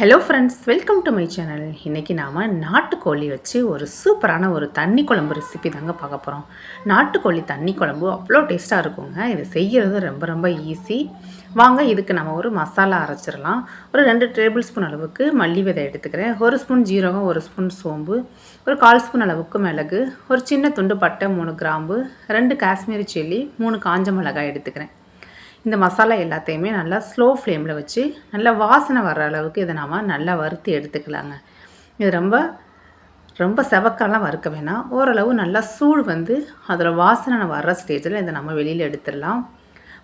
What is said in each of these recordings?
Hello friends welcome to my channel இன்றைக்கி நாம் நாட்டுக்கோழி வச்சு ஒரு சூப்பரான ஒரு தண்ணி குழம்பு ரெசிபி தாங்க பார்க்க போகிறோம் நாட்டுக்கோழி தண்ணி குழம்பு அவ்வளோ டேஸ்ட்டாக இருக்குங்க. இது செய்கிறது ரொம்ப ரொம்ப ஈஸி வாங்க இதுக்கு நம்ம ஒரு மசாலா அரைச்சிடலாம். ஒரு ரெண்டு டேபிள் ஸ்பூன் அளவுக்கு மல்லி விதை எடுத்துக்கிறேன். ஒரு ஸ்பூன் ஜீரகம் ஒரு ஸ்பூன் சோம்பு ஒரு கால் ஸ்பூன் அளவுக்கு மிளகு ஒரு சின்ன துண்டு பட்டை மூணு கிராம்பு ரெண்டு காஷ்மீரி சில்லி மூணு காஞ்ச மிளகாய் எடுத்துக்கிறேன். இந்த மசாலா எல்லாத்தையுமே நல்லா ஸ்லோ ஃப்ளேமில் வச்சு நல்லா வாசனை வர்ற அளவுக்கு இதை நாம் நல்லா வறுத்து எடுத்துக்கலாங்க. இது ரொம்ப ரொம்ப செவக்கெல்லாம் வறுக்க வேணாம். ஓரளவு நல்லா சூடு வந்து அதில் வாசனை வர்ற ஸ்டேஜில் இதை நம்ம வெளியில் எடுத்துடலாம்.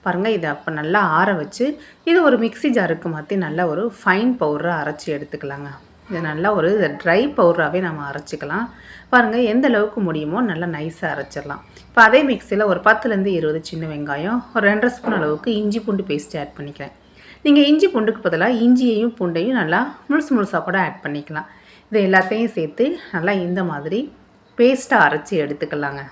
பாருங்கள் இதை அப்போ நல்லா ஆற வச்சு இது ஒரு மிக்சி ஜாருக்கு மாற்றி நல்லா ஒரு ஃபைன் பவுடரை அரைச்சி எடுத்துக்கலாங்க. இது நல்லா ஒரு ட்ரை பவுடராகவே நம்ம அரைச்சிக்கலாம். பாருங்கள் எந்த அளவுக்கு முடியுமோ நல்லா நைஸாக அரைச்சிடலாம். இப்போ அதே மிக்சியில் ஒரு பத்துலேருந்து இருபது சின்ன வெங்காயம் ஒரு ரெண்டரை ஸ்பூன் அளவுக்கு இஞ்சி பூண்டு பேஸ்ட்டு ஆட் பண்ணிக்கிறேன். நீங்கள் இஞ்சி பூண்டுக்கு பதிலாக இஞ்சியையும் பூண்டையும் நல்லா முழுசு முழுசாக கூட ஆட் பண்ணிக்கலாம். இதை எல்லாத்தையும் சேர்த்து நல்லா இந்த மாதிரி பேஸ்ட்டாக அரைச்சி எடுத்துக்கலாங்க.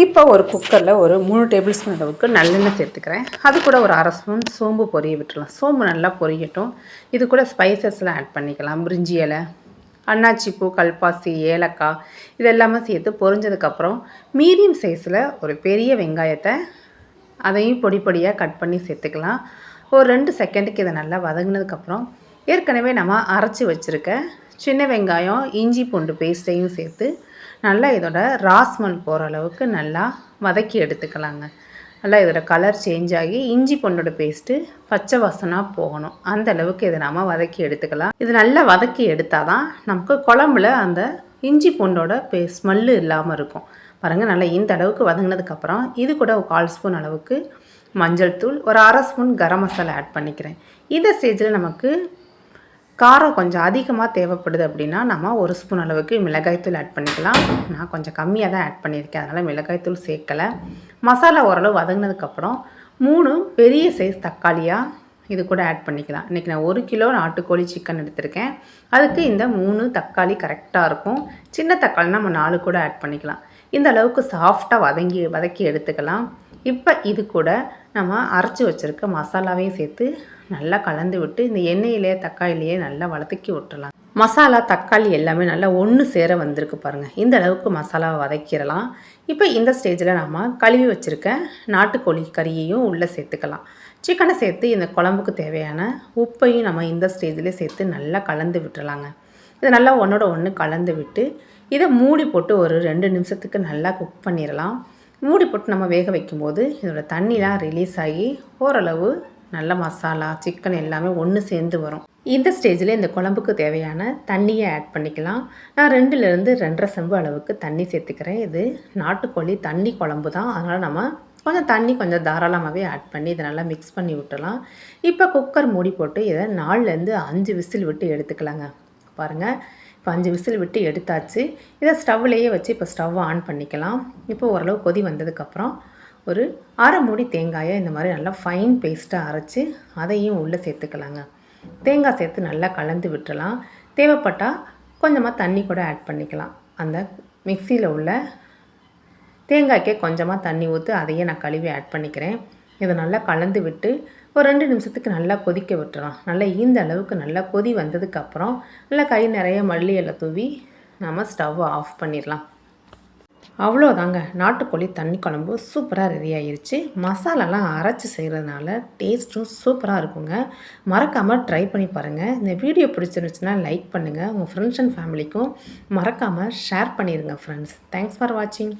இப்போ ஒரு குக்கரில் ஒரு மூணு டேபிள் ஸ்பூன் அளவுக்கு நல்லெண்ணெய் சேர்த்துக்கிறேன். அது கூட ஒரு அரை ஸ்பூன் சோம்பு பொரிய விட்டுடலாம். சோம்பு நல்லா பொரியட்டும். இது கூட ஸ்பைசஸ்லாம் ஆட் பண்ணிக்கலாம். பிரிஞ்சி இலை அன்னாச்சிப்பூ கல்பாசி ஏலக்காய் இதெல்லாமே சேர்த்து பொரிஞ்சதுக்கப்புறம் மீடியம் சைஸில் ஒரு பெரிய வெங்காயத்தை அதையும் பொடி பொடியாக கட் பண்ணி சேர்த்துக்கலாம். ஒரு ரெண்டு செகண்டுக்கு இதை நல்லா வதங்கினதுக்கப்புறம் ஏற்கனவே நம்ம அரைச்சி வச்சுருக்க சின்ன வெங்காயம் இஞ்சி பூண்டு பேஸ்ட்டையும் சேர்த்து நல்லா இதோட ராஸ்மல் போகிற அளவுக்கு நல்லா வதக்கி எடுத்துக்கலாங்க. நல்லா இதோட கலர் சேஞ்ச் ஆகி இஞ்சி பொண்ணோட பேஸ்ட்டு பச்சை வாசனாக போகணும். அந்த அளவுக்கு இதை நாம் வதக்கி எடுத்துக்கலாம். இது நல்லா வதக்கி எடுத்தால் தான் நமக்கு குழம்புல அந்த இஞ்சி பூண்டோட பே ஸ்மெல்லு இல்லாமல் இருக்கும். பாருங்கள் நல்லா இந்த அளவுக்கு வதங்கினதுக்கப்புறம் இது கூட ஒரு கால் ஸ்பூன் அளவுக்கு மஞ்சள் தூள் ஒரு அரை ஸ்பூன் கரம் மசாலா ஆட் பண்ணிக்கிறேன். இந்த ஸ்டேஜில் நமக்கு காரம் கொஞ்சம் அதிகமாக தேவைப்படுது அப்படின்னா நம்ம ஒரு ஸ்பூன் அளவுக்கு மிளகாய்த்தூள் ஆட் பண்ணிக்கலாம். நான் கொஞ்சம் கம்மியாக தான் ஆட் பண்ணியிருக்கேன். அதனால் மிளகாய்த்தூள் சேர்க்கலை. மசாலா ஓரளவு வதங்கினதுக்கப்புறம் மூணு பெரிய சைஸ் தக்காளியாக இது கூட ஆட் பண்ணிக்கலாம். இன்றைக்கி நான் ஒரு கிலோ நாட்டுக்கோழி சிக்கன் எடுத்திருக்கேன். அதுக்கு இந்த மூணு தக்காளி கரெக்டாக இருக்கும். சின்ன தக்காளி நம்ம நாலு கூட ஆட் பண்ணிக்கலாம். இந்த அளவுக்கு சாஃப்டாக வதங்கி வதக்கி எடுத்துக்கலாம். இப்போ இது கூட நம்ம அரைச்சி வச்சுருக்க மசாலாவையும் சேர்த்து நல்லா கலந்து விட்டு இந்த எண்ணெயிலேயே தக்காளிலேயே நல்லா வளர்த்துக்கி விட்டுறலாம். மசாலா தக்காளி எல்லாமே நல்லா ஒன்று சேர வந்திருக்கு பாருங்கள் இந்த அளவுக்கு மசாலாவை வதக்கிடலாம். இப்போ இந்த ஸ்டேஜில் நம்ம கழுவி வச்சுருக்க நாட்டுக்கோழி கறியையும் உள்ளே சேர்த்துக்கலாம். சிக்கனை சேர்த்து இந்த குழம்புக்கு தேவையான உப்பையும் நம்ம இந்த ஸ்டேஜில் சேர்த்து நல்லா கலந்து விட்டுறலாங்க. இது நல்லா ஒன்றோட ஒன்று கலந்து விட்டு இதை மூடி போட்டு ஒரு ரெண்டு நிமிஷத்துக்கு நல்லா குக் பண்ணிடலாம். மூடி போட்டு நம்ம வேக வைக்கும்போது இதோட தண்ணிலாம் ரிலீஸ் ஆகி ஓரளவு நல்ல மசாலா சிக்கன் எல்லாமே ஒன்று சேர்ந்து வரும். இந்த ஸ்டேஜில் இந்த குழம்புக்கு தேவையான தண்ணியை ஆட் பண்ணிக்கலாம். நான் ரெண்டுலேருந்து ரெண்டரை செம்பு அளவுக்கு தண்ணி சேர்த்துக்கிறேன். இது நாட்டுக்கோழி தண்ணி குழம்பு தான். அதனால் நம்ம கொஞ்சம் தண்ணி கொஞ்சம் தாராளமாகவே ஆட் பண்ணி இதை நல்லா மிக்ஸ் பண்ணி விட்டுலாம் இப்போ குக்கர் மூடி போட்டு இதை நாலுலேருந்து அஞ்சு விசில் விட்டு எடுத்துக்கலாங்க. பாருங்கள் இப்போ அஞ்சு விசில் விட்டு எடுத்தாச்சு. இதை ஸ்டவ்லேயே வச்சு இப்போ ஸ்டவ் ஆன் பண்ணிக்கலாம். இப்போ ஓரளவு கொதி வந்ததுக்கப்புறம் ஒரு அரை மூடி தேங்காயை இந்த மாதிரி நல்லா ஃபைன் பேஸ்ட்டாக அரைச்சி அதையும் உள்ளே சேர்த்துக்கலாங்க. தேங்காய் சேர்த்து நல்லா கலந்து விட்டுறலாம். தேவைப்பட்டால் கொஞ்சமாக தண்ணி கூட ஆட் பண்ணிக்கலாம். அந்த மிக்சியில் உள்ள தேங்காய்க்கே கொஞ்சமாக தண்ணி ஊற்றி அதையே நான் கழுவி ஆட் பண்ணிக்கிறேன். இதை நல்லா கலந்து விட்டு ஒரு ரெண்டு நிமிஷத்துக்கு நல்லா கொதிக்க விட்டுறலாம். நல்லா இந்த அளவுக்கு நல்லா கொதி வந்ததுக்கப்புறம் நல்லா கை நிறைய மல்லி எல்லாம் தூவி நம்ம ஸ்டவ்வை ஆஃப் பண்ணிடலாம். அவ்வளோதாங்க நாட்டுக்கோழி தண்ணி குழம்பு சூப்பராக ரெடி ஆயிடுச்சு மசாலாலாம் அரைச்சி செய்கிறதுனால டேஸ்ட்டும் சூப்பராக இருக்குங்க. மறக்காமல் ட்ரை பண்ணி பாருங்கள் இந்த வீடியோ பிடிச்சிருந்துச்சுன்னா லைக் பண்ணுங்கள் உங்கள் ஃப்ரெண்ட்ஸ் அண்ட் ஃபேமிலிக்கும் மறக்காமல் ஷேர் பண்ணிடுங்க ஃப்ரெண்ட்ஸ் தேங்க்ஸ் ஃபார் வாட்சிங்